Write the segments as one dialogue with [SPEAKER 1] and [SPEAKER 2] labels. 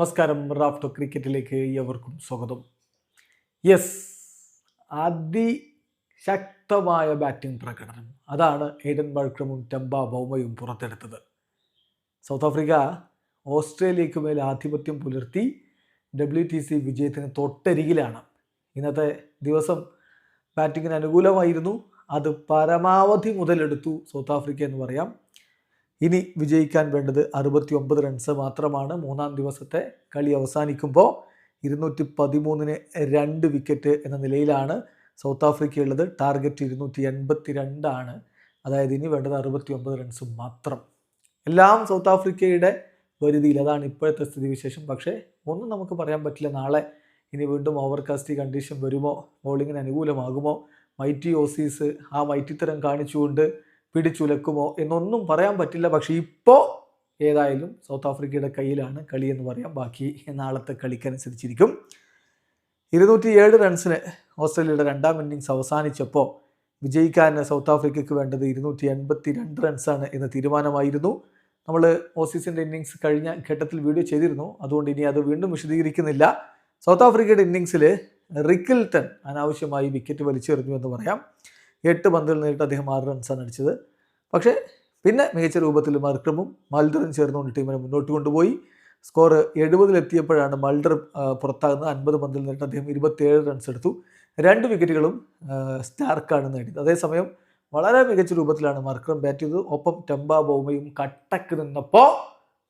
[SPEAKER 1] നമസ്കാരം. റാഫ്റ്റോ ക്രിക്കറ്റിലേക്ക് എവർക്കും സ്വാഗതം. യെസ് അതിശക്തമായ ബാറ്റിംഗ് പ്രകടനം. അതാണ് എയ്ഡൻ ബൾക്രമും ടെമ്പ ബൗമയും പുറത്തെടുത്തത്. സൗത്ത് ആഫ്രിക്ക ഓസ്ട്രേലിയയ്ക്ക് മേൽ ആധിപത്യം പുലർത്തി ഡബ്ല്യു ടി സി വിജയത്തിന് തൊട്ടരികിലാണ്. ഇന്നത്തെ ദിവസം ബാറ്റിങ്ങിന് അനുകൂലമായിരുന്നു. അത് പരമാവധി മുതലെടുത്തു സൗത്ത് ആഫ്രിക്ക എന്ന് പറയാം. ഇനി വിജയിക്കാൻ വേണ്ടത് അറുപത്തി ഒമ്പത് റൺസ് മാത്രമാണ്. മൂന്നാം ദിവസത്തെ കളി അവസാനിക്കുമ്പോൾ ഇരുന്നൂറ്റി പതിമൂന്നിന് രണ്ട് വിക്കറ്റ് എന്ന നിലയിലാണ് സൗത്ത് ആഫ്രിക്ക ഉള്ളത്. ടാർഗറ്റ് ഇരുന്നൂറ്റി എൺപത്തി രണ്ടാണ് അതായത് ഇനി വേണ്ടത് അറുപത്തി ഒമ്പത് റൺസ് മാത്രം. എല്ലാം സൗത്ത് ആഫ്രിക്കയുടെ വരുതിയിൽ അതാണ് ഇപ്പോഴത്തെ സ്ഥിതിവിശേഷം. പക്ഷേ ഒന്നും നമുക്ക് പറയാൻ പറ്റില്ല. നാളെ ഇനി വീണ്ടും ഓവർകാസ്റ്റി കണ്ടീഷൻ വരുമോ? ബോളിങ്ങിന് അനുകൂലമാകുമോ? മൈറ്റി ഓസീസ് ആ മൈറ്റിത്തരം കാണിച്ചുകൊണ്ട് പിടിച്ചുലക്കുമോ എന്നൊന്നും പറയാൻ പറ്റില്ല. പക്ഷേ ഇപ്പോൾ ഏതായാലും സൗത്ത് ആഫ്രിക്കയുടെ കയ്യിലാണ് കളി എന്ന് പറയാം. ബാക്കി നാളത്തെ കളിക്കനുസരിച്ചിരിക്കും. ഇരുന്നൂറ്റി ഏഴ് റൺസിന് ഓസ്ട്രേലിയയുടെ രണ്ടാം ഇന്നിങ്സ് അവസാനിച്ചപ്പോൾ വിജയിക്കാൻ സൗത്ത് ആഫ്രിക്കയ്ക്ക് വേണ്ടത് ഇരുന്നൂറ്റി എൺപത്തി രണ്ട് റൺസാണ് എന്ന തീരുമാനമായിരുന്നു. നമ്മൾ ഓസീസിന്റെ ഇന്നിങ്സ് കഴിഞ്ഞ ഘട്ടത്തിൽ വീഡിയോ ചെയ്തിരുന്നു. അതുകൊണ്ട് ഇനി അത് വീണ്ടും വിശദീകരിക്കുന്നില്ല. സൗത്ത് ആഫ്രിക്കയുടെ ഇന്നിങ്സിൽ റിക്കിൽട്ടൺ അനാവശ്യമായി വിക്കറ്റ് വലിച്ചെറിഞ്ഞു എന്ന് പറയാം. എട്ട് പന്തുകൾ നേരിട്ട് അദ്ദേഹം ആറ് റൺസാണ് അടിച്ചത് പക്ഷേ പിന്നെ മികച്ച രൂപത്തിൽ മർക്രമും മൽഡറും ചേർന്നുകൊണ്ട് ടീമിനെ മുന്നോട്ട് കൊണ്ടുപോയി. സ്കോർ എഴുപതിലെത്തിയപ്പോഴാണ് മൾഡർ പുറത്താകുന്നത്. അൻപത് പന്തിൽ നേരിട്ട് അദ്ദേഹം ഇരുപത്തിയേഴ് റൺസ് എടുത്തു. രണ്ട് വിക്കറ്റുകളും സ്റ്റാർക്കാണ് നേടിയത്. അതേസമയം വളരെ മികച്ച രൂപത്തിലാണ് മർക്രം ബാറ്റ് ചെയ്തത്. ഒപ്പം ടെമ്പ ബോമയും കട്ടക്ക് നിന്നപ്പോൾ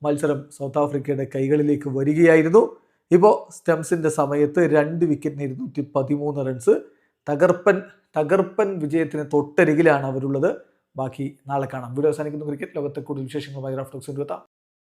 [SPEAKER 1] മത്സരം സൗത്ത് ആഫ്രിക്കയുടെ കൈകളിലേക്ക് വരികയായിരുന്നു. ഇപ്പോൾ സ്റ്റംസിന്റെ സമയത്ത് രണ്ട് വിക്കറ്റിന് ഇരുന്നൂറ്റി പതിമൂന്ന് റൺസ് തകർപ്പൻ തകർപ്പൻ വിജയത്തിന് തൊട്ടരികിലാണ് അവരുള്ളത്. ബാക്കി നാളെ കാണാം. വീഡിയോ അവസാനിക്കുന്നു. ക്രിക്കറ്റ് ലോകത്തെ കൂടുതൽ വിശേഷങ്ങളുമായി റാഫ്റ്റോക്സ് എത്താം